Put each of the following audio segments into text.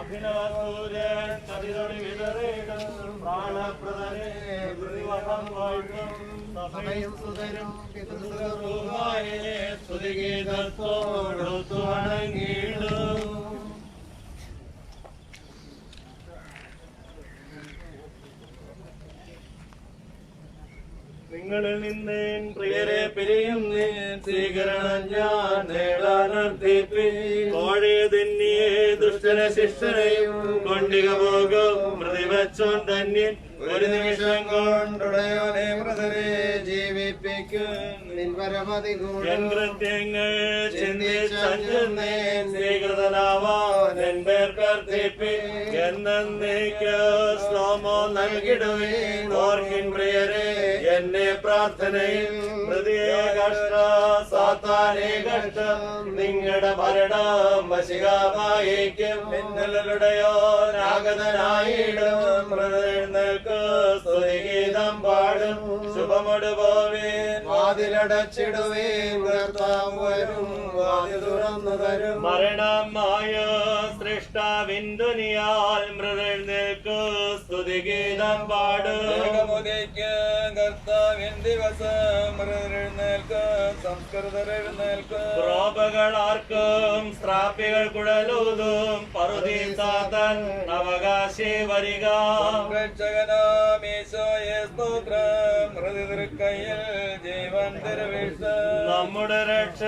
അഭിനവസൂര്യൻ കതിരൊളി വിതറേടും പ്രാണപ്രദനെ പ്രതിവഹം വാഴ്ത്തും. സഭയും സുതരും പിതൃസുഖറുമായ സ്തുതിഗീതത്തോടൊത്തു വണങ്ങിയിടും. നിങ്ങളിൽ നിന്നേൻ പ്രിയരെ പിരിയുന്നേൻ സ്വീകരണം ഞാൻ നേടാനർത്ഥിപ്പി കോഴയെ തിന്നിയെ ദുഷ്ടന ശിഷ്ടനെയും കൊണ്ടിക പോകും പ്രതിവച്ചോൻ തന്നെ ഒരു നിമിഷം കൊണ്ടുടയോനെ മൃതരെ ജീവിപ്പിക്കും. നിൻ പരമതി എൻ കൃത്യങ്ങൾ ചിന്തിച്ചഞ്ചുന്നേൻ സ്വീകൃതനാവാൻ കർത്തിപ്പി എന്നേക്ക് ശ്ലോമോ നൽകിടുവേൻ. ഓർക്കിൻ പ്രിയരെ എന്നെ പ്രാർത്ഥനയിൽ ഹൃദയ കഷ്ട സാത്താനെ കഷ്ടം. നിങ്ങളുടെ ഭരണം വശികാമായേക്കും മിന്നലുടെയോ രാഗതനായിടും മൃതെഴുന്നേൽക്ക് സ്തുതിഗീതം പാടും. ശുഭമൊടു പോവേൻ വാതിലടച്ചിടുവേൻ. കർത്താവ് വരും വാതിൽ തുറന്നു മരണമായ സൃഷ്ടാവിൻ ദുനിയാൽ മൃതെഴുന്നേൽക്ക് സ്തുതിഗീതം പാടും. കർത്താവിൻ ദിവസം എഴുന്നേൽക്ക് സംസ്കൃതരെഴുന്നേൽക്ക് ക്രോപകളാർക്കും സ്ത്രാപ്പികൾ കുഴലൂതും. പറുദീസാതൻ അവകാശി വരിക. രക്ഷകനാമീശോയെ സ്തോത്രം. ജീവൻ തിരുവീഴ്ച നമ്മുടെ രക്ഷ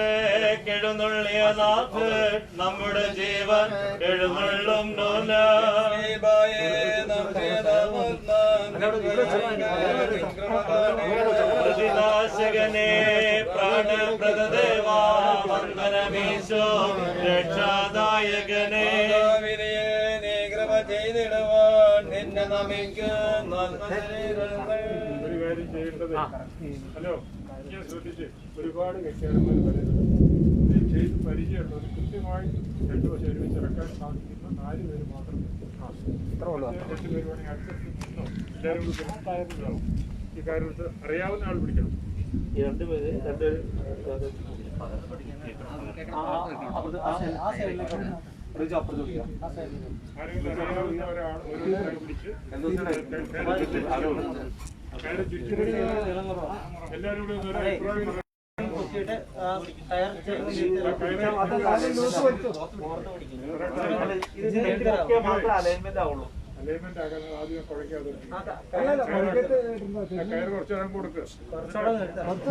കെഴുന്നുള്ളിയ നാഥ് നമ്മുടെ ജീവൻ എഴുന്നള്ളും നൂല പ്രതിനാശകനെ പ്രാണപ്രദദേവാ വന്ദനമീശോ രക്ഷാദായകനെ. ചെയ്തിടുവാൻ നിന്നെ നമിക്കും ഒരു കാര്യം ഹലോ ഒരുപാട് വ്യക്തികളും പറയുന്നത് ഇത് ചെയ്ത് പരിചയമുള്ളവർ കൃത്യമായി രണ്ടു വർഷം ഒരുമിച്ച് ഇറക്കാൻ സാധിക്കുന്ന നാല് പേര് മാത്രം രണ്ടു പേര് വേണമെങ്കിൽ അടുത്തടുത്ത് നിന്നോ? എല്ലാവരും കൂടി വ്യക്തമാകുന്നതാവും ഈ കാര്യത്തിൽ അറിയാവുന്ന ആൾ പിടിക്കണം ആരെങ്കിലും അറിയാവുന്ന ഒരാൾ ഒരു പിടിച്ച് അഭിപ്രായം പറയണം. അലൈൻമെന്റ് ആക്കാൻ ആദ്യം കുഴക്കാതെ കയറ് കുറച്ചു നേരം കൊടുക്കുക പത്ത്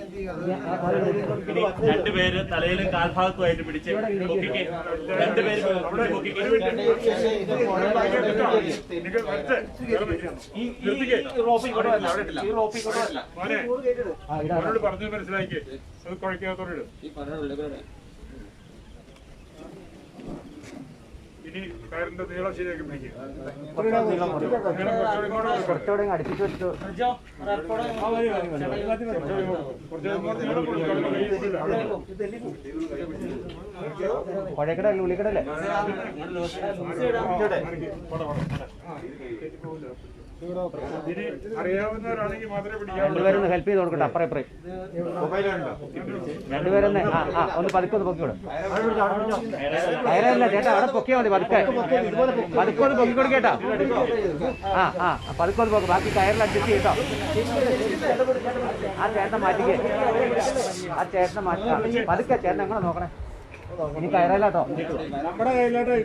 രണ്ടുപേര് തലയിലും കാൽഭാഗത്തുമായിട്ട് പിടിച്ച് പൊക്കിക്ക്. രണ്ടുപേര് പറഞ്ഞത് മനസ്സിലാക്കി അത് കുഴക്കാത്തോട് ഇനി കയറിന്റെ നീളം ശരിയാക്കി ഉള്ളിക്കടല്ലേ രണ്ടുപേരൊന്ന് ഹെൽപ്പ് ചെയ്ത് കൊടുക്കട്ടെ അപ്പറേ അപ്പറേ രണ്ടുപേരൊന്ന് ആ ആ ഒന്ന് പതുക്കെ ഒന്ന് പൊക്കി വിടും ചേട്ടാ അവിടെ പൊക്കിയാ മതി പതുക്കെ. പതുക്കെ ഒന്ന് പൊക്കി കൊടുക്കേട്ടാ ആ ആ പതുക്കെ ഒന്ന് പൊക്കി. ബാക്കി കയറിൽ അഡ്ജസ്റ്റ് ചെയ്തോ ആ ചേട്ടനെ മാറ്റിക്കേ. ആ ചേട്ടനെ മാറ്റി പതുക്കെ ചേട്ടൻ എങ്ങനെ നോക്കണേ. ഇനി കയറലാട്ടോ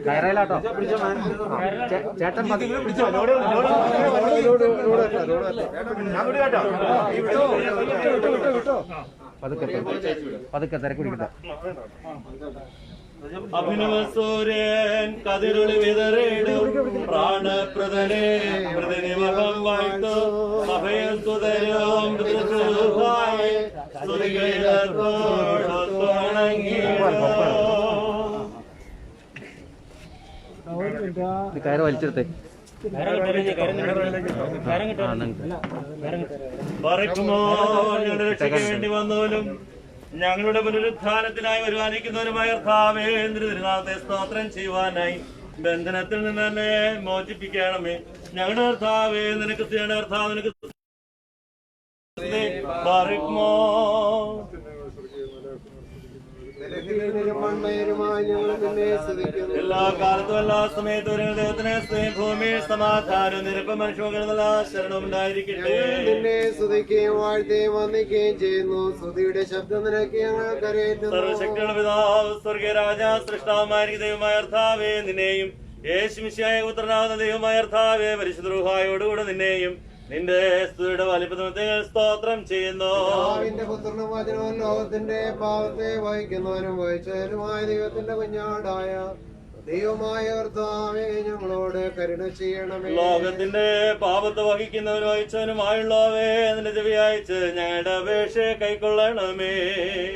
കയറലാട്ടോ ചേട്ടൻ പതുക്കെ പതുക്കെ തിരക്കുടിക്കട്ടെ അഭിനവസൂര്യൻ കതിരുളി വിതറിയിടും പ്രാണപ്രദനെ പ്രതിനിമകം വാഴ്ത്തു സഭയിൽ സ്തുതികൈലത്തോടൊത്തു വണങ്ങിയിടും. ഇത് കയറ് വലിച്ചെടുത്തേ വേണ്ടി വന്നവനും ഞങ്ങളുടെ പുനരുത്ഥാനത്തിനായി വരുവാനിരിക്കുന്നവരുമായ കർത്താവേ തിരുനാളത്തെ സ്തോത്രം ചെയ്യുവാനായി ബന്ധനത്തിൽ നിന്ന് തന്നെ മോചിപ്പിക്കണമേ. ഞങ്ങളുടെ കർത്താവേ നിനക്ക് സ്തുതിയാണ് കർത്താവ് നിനക്ക് എല്ലാ കാലത്തും എല്ലാ സമയത്തും ഒരു ദൈവത്തിനെ സ്വയം ഭൂമിയിൽ സമാധാനം നിരപ്പ് മനുഷ്യർക്കുള്ള ശരണം ഉണ്ടായിരിക്കട്ടെ. നിന്നെ സ്തുതിക്കുകയും വാഴ്ത്തുകയും വന്ദിക്കുകയും ചെയ്യുന്നു. സ്തുതിയുടെ ശബ്ദം നിനക്ക് ഞങ്ങൾ കരയേറ്റുന്നു. സർവശക്തിയുള്ള പിതാവ് സ്വർഗീയ രാജ സൃഷ്ടാവുമായിരിക്കും ദൈവമായ അർത്ഥാവേ നിന്നെയും യേശുമിശിയായ പുത്രനാകുന്ന ദൈവമായ അർത്ഥാവേ പരിശുദ്ധ നിന്നെയും നിന്റെ സ്തുതിയുടെ വലിപ്പത്തിൽ സ്തോത്രം ചെയ്യുന്നു. പുത്രനും വചനവും ലോകത്തിന്റെ പാവത്തെ വഹിക്കുന്നവനും വഹിച്ചവനുമായ ദൈവത്തിന്റെ കുഞ്ഞാടായ ദൈവമായ കർത്താവേ ഞങ്ങളോട് കരുണ ചെയ്യണമേ. ലോകത്തിന്റെ പാപത്ത് വഹിക്കുന്നവനും അയച്ചവനുമായുള്ളവേ നിന്റെ ചെവി അയച്ച് ഞങ്ങളുടെ അപേക്ഷയെ കൈക്കൊള്ളണമേ.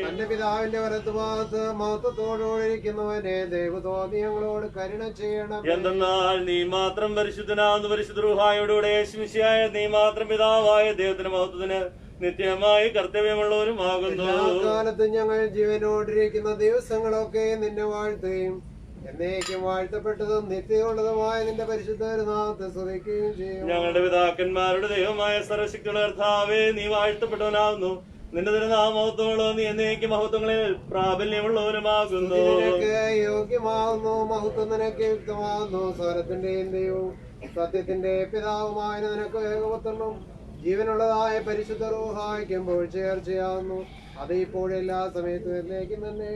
തന്റെ പിതാവിന്റെ വലത്തുഭാഗത്ത് മഹത്വത്തോടുകൂടിയിരിക്കുന്നവനെ ദൈവതോതി ഞങ്ങളോട് കരുണ ചെയ്യണം എന്തെന്നാൽ നീ മാത്രം പരിശുദ്ധനാവുന്ന പരിശുദ്ധ റുഹായോടുകൂടെ യേശുമിശിയായ നീ മാത്രം പിതാവായ ദൈവത്തിന്റെ മഹത്വത്തിന് നിത്യമായി കർത്തവ്യമുള്ളവരുമാകുന്നു. കാലത്ത് ഞങ്ങൾ ജീവനോടിരിക്കുന്ന ദിവസങ്ങളൊക്കെ നിന്നെ വാഴ്ത്തുകയും എന്നേക്കും വാഴ്ത്തപ്പെട്ടതും നിത്യമുള്ളതുമായ നിന്റെ പരിശുദ്ധ നാമത്തെ സ്തുതിക്കുകയും ചെയ്യും ഞങ്ങളുടെ പിതാക്കന്മാരുടെ ദൈവമായ സർവശക്തിയുള്ള കർത്താവേ നീ വാഴ്ത്തപ്പെട്ടവനാകുന്നു. നിന്റെ തിരുനാമഹത്വങ്ങളോ നീ എന്നേക്ക് മഹത്വങ്ങളിൽ പ്രാബല്യമുള്ളവരുമാകുന്നു. നിനക്ക് യോഗ്യമാകുന്നു മഹത്വം നിനക്ക് യുക്തമാകുന്നു. സ്വരത്തിന്റെയും ദൈവവും സത്യത്തിന്റെ പിതാവുമായ നിനക്ക് ഏകപുത്രനും ജീവനുള്ളതായ പരിശുദ്ധ റോഹായിക്കുമ്പോൾ ചേർച്ചയാകുന്നു അത് ഇപ്പോൾ എല്ലാ സമയത്തും എന്നേക്കും തന്നെ.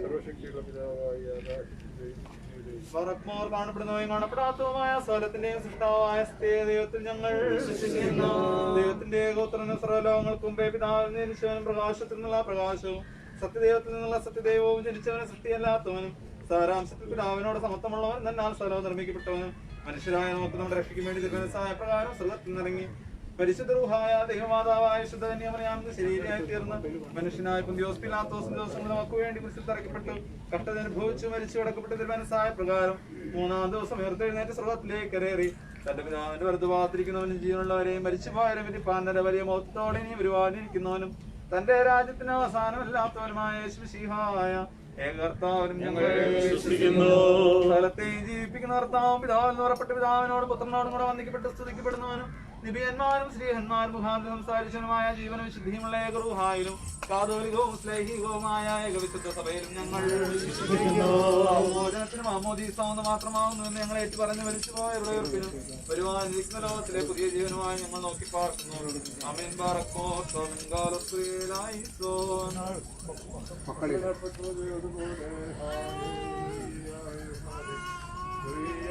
സർവശക്തിയുള്ള പിതാവായ പറക്കുമോർ കാണപ്പെടുന്നവയും കാണപ്പെടാത്തതുമായ സ്ഥലത്തിന്റെയും സൃഷ്ടാവായ സ്ഥിതി ദൈവത്തിൽ ഞങ്ങൾ ദൈവത്തിന്റെ ഏകോത്രന മുമ്പേ പിതാവിൽ ജനിച്ചവനും പ്രകാശത്തിൽ നിന്നുള്ള പ്രകാശവും സത്യദൈവത്തിൽ നിന്നുള്ള സത്യദൈവവും ജനിച്ചവനും സൃഷ്ടിയല്ലാത്തവനും സാരാംശത്തിൽ പിതാവിനോട് സമത്വമുള്ളവൻ എന്നാൽ സ്ഥലവും നിർമ്മിക്കപ്പെട്ടവനും. മനുഷ്യരായ നമുക്ക് നമ്മുടെ രക്ഷയ്ക്ക് വേണ്ടി ദിവസമായ പ്രകാരം സ്വർഗത്തിൽ നിന്നിറങ്ങി പരിശുദ്ധ റൂഹായ ദൈവമാതാവായ ശുദ്ധന്യമറിയാമെന്ന് ശരീരമായി തീർന്ന് മനുഷ്യനായ പുതിയോസ്പിലാത്തോസും ദിവസം നമുക്ക് വേണ്ടി കുറിച്ച് തിരക്കപ്പെട്ടു കഷ്ടത അനുഭവിച്ചു മരിച്ചു കിടക്കപ്പെട്ട. മനസ്സായ പ്രകാരം മൂന്നാം ദിവസം ഉയർത്തെഴുന്നേറ്റ് സ്വർഗത്തിലേക്ക് കരേറി തന്റെ പിതാവിന്റെ വെറുതെ പാത്തിരിക്കുന്നവനും ജീവനുള്ളവരെയും മരിച്ചു പോയവരെ പറ്റിപ്പാൻ തന്റെ വലിയ മൊത്തോടെ ഇനി വരുവാനിരിക്കുന്നവനും തന്റെ രാജ്യത്തിന് അവസാനമല്ലാത്തവരുമായ യേശുശിഹായ ഏകർത്താവനും ഞങ്ങളെ ജീവിപ്പിക്കുന്ന കർത്താവും പിതാവിൽ നിറപ്പെട്ട പിതാവിനോട് പുത്രനോടും കൂടെ വന്ദിക്കപ്പെട്ട് സ്തുതിക്കപ്പെടുന്നവനും നിബിയന്മാരും ശ്രീഹന്മാരും മുഖാന്തരം സംസാരിച്ചനുമായ ജീവനും വിശുദ്ധിയുമുള്ള ഏകറുഹായിലും കാതോലികവും സ്ലേഹികവുമായ ഏകവിശുദ്ധ സഭയിലും ഞങ്ങൾ ഭോജനത്തിനും ആമോദീസാവുന്ന മാത്രമാവുന്നു എന്ന് ഞങ്ങൾ ഏറ്റു പറഞ്ഞു മരിച്ചു പോയ ഉയർപ്പിനും വരുവാനിരിക്കുന്ന ലോകത്തിലെ പുതിയ ജീവനുമായി ഞങ്ങൾ നോക്കി പാർക്കുന്നു. അമീൻ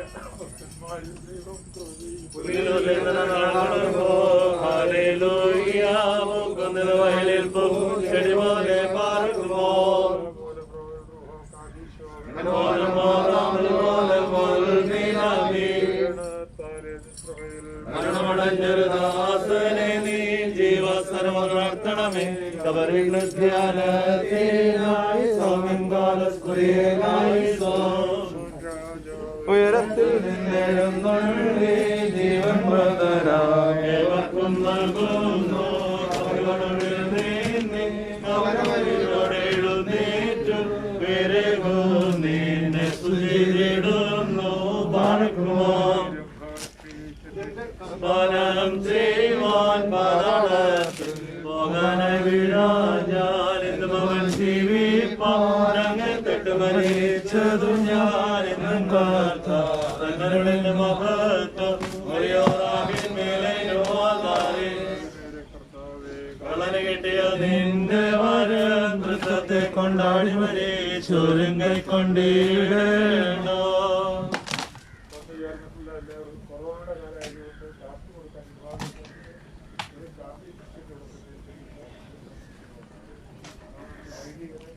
ബാറക്കോ സോമിൻകാലസ്ത്രീലായി സോൻ ഹല്ലേലൂയ മുകുന്ദന വയലിൽ പോകും ചെടിപോലെ പാർക്കുമോ മരണമടഞ്ഞൊരു ദാസനെ നീ ജീവസർവണമേ കബറിൻ ധ്യാനത്തിനായി സൗമ്യം കാലസ്കുരിയായി സോ ഉയരത്തിൽ നിന്നെഴുന്നള്ളി ചെയ്യുവാൻ പോകാന വിടാൻ ജീവി അവൻ ജീവിപ്പാൻ അങ്ങ് തൊട്ട് ഞാൻ കാത്ത തങ്ങളുടെ മഹത്വം മറിയോറാകിൻ മേലെ കളന് കിട്ടിയ നിന്റെ വരം നൃത്തത്തെ കൊണ്ടാടി വരെ ചുരുങ്ങി കൊണ്ടിടണോ Thank കാലമായതുകൊണ്ട്